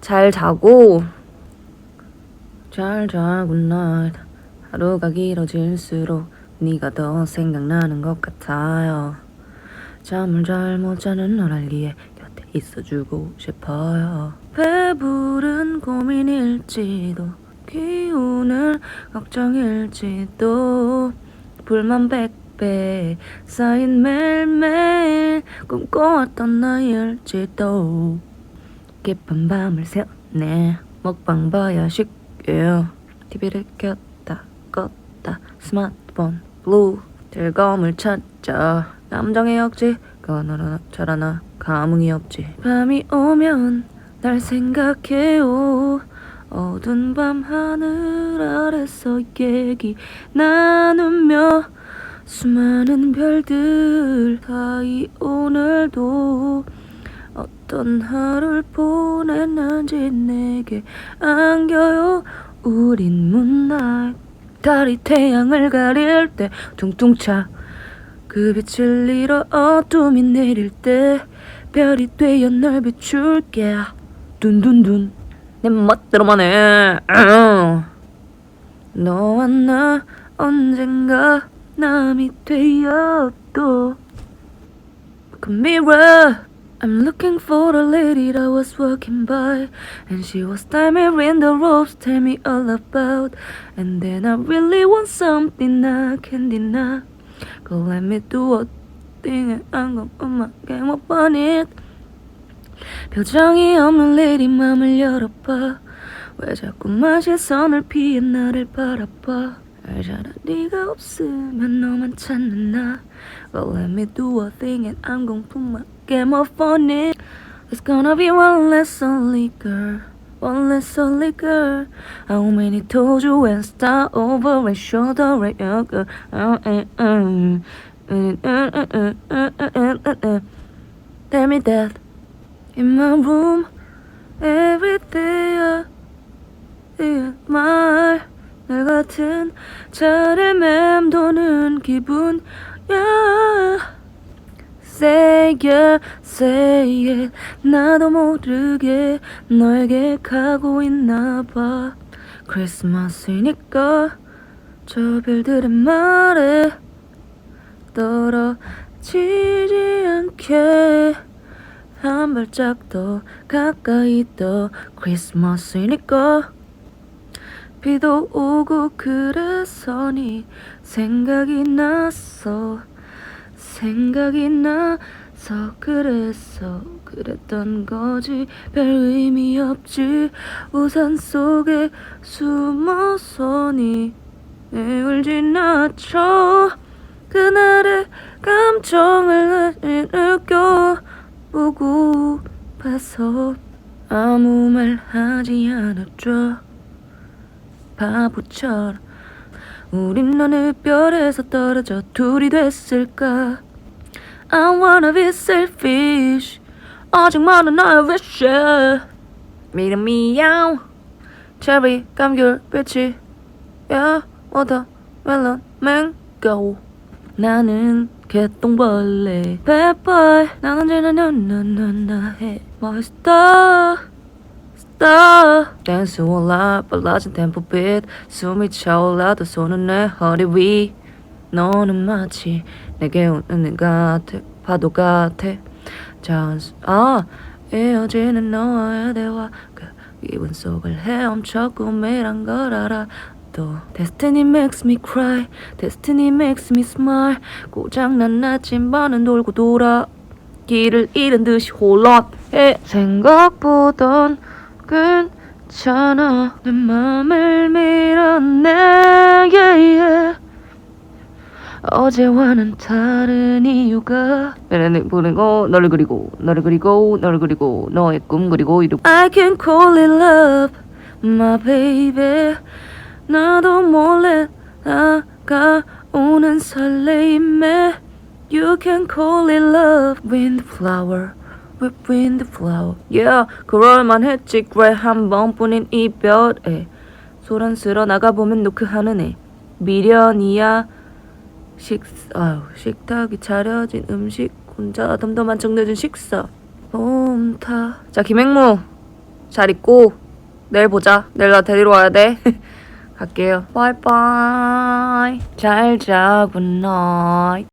잘 자고 잘 자 굿나잇 하루가 길어질수록 네가 더 생각나는 것 같아요. 잠을 잘 못 자는 너를 위해 곁에 있어주고 싶어요. 배부른 고민일지도 기운을 걱정일지도 불만 백배 쌓인 매일매일 꿈꿔왔던 나일지도 깊은 밤을 새웠네 먹방 봐야 쉽게요. TV를 켰다 껐다 스마트폰 블루 즐거움을 찾자. 감정의 억지 거너나 저러나 감흥이 없지. 밤이 오면 날 생각해요. 어두운 밤 하늘 아래서 얘기 나누며 수많은 별들 사이 오늘도 어떤 하루를 보냈는지 내게 안겨요. 우린 문날 달이 태양을 가릴 때 퉁퉁 차그 빛을 잃어 어둠이 내릴 때 별이 되어 널 비출게. 둔둔둔. 내 멋대로만 해. 너와 나 언젠가 남이 되어 또 Look mirror I'm looking for a lady that was walking by And she was climbing the ropes Tell me all about And then I really want something I can't deny Go let me do a thing I'm gonna put my game up on it 표정이 없는 lady 맘을 열어봐 왜 자꾸만 시선을 피해 나를 바라봐 알잖아 네가 없으면 너만 찾는 나 Well let me do a thing and I'm gonna put my game off on it It's gonna be one less only girl One less only girl How many told you and start over and shoulder right your girl. Tell me that in my room every day uh, yeah, my 나 같은 차를 맴도는 기분야. Say it, say it 나도 모르게 너에게 가고 있나 봐. 크리스마스니까 저 별들의 말에 떨어지지 않게 한 발짝 더 가까이 더 크리스마스니까 비도 오고 그래서 네 생각이 났어. 생각이 나서 그래서 그랬던 거지. 별 의미 없지. 우산 속에 숨어서 네 울지 나쳐. 그날의 감정을 느껴 보고 봐서 아무 말 하지 않았죠 바보처럼. 우린 어느 별에서 떨어져 둘이 됐을까? I wanna be selfish. 아직 많은 나의 wish. 미름이야 체리 감귤 배치 야 워터 멜론 맹고 나는 개똥벌레. 배빨 난 언제나 너너너너해 멋있다 스타 댄스 올라 빨라진 템포 빛 숨이 차올라 도 손은 내 허리 위. 너는 마치 내게 오는 애 같아 파도 같아. 잔스 아 이어지는 너와의 대화. 그 기분 속을 헤엄쳐 꿈이란 걸 알아. 또 Destiny makes me cry. Destiny makes me smile. 고장난 나침반은 돌고 돌아. 길을 잃은 듯이 혼란해 생각보단 괜찮아 내 맘을 밀어내 yeah, yeah. 어제와는 다른 이유가? 너를 보내고 너를 그리고 너를 그리고 너를 그리고 너의 꿈 그리고 이루 I can call it love my baby. 나도 몰래 다가오는 설레임에. You can call it love windflower with windflower Yeah 그럴만 했지 그래 한 번뿐인 이별에 소란스러 나가보면 노크하는 애 미련이야 식 아유 식탁이 차려진 음식 혼자 덤덤한 척 늦은 식사 봄타 자 김행무 잘 있고 내일 보자. 내일 나 데리러 와야 돼. 갈게요. 바이바이. 잘 자, 굿나잇.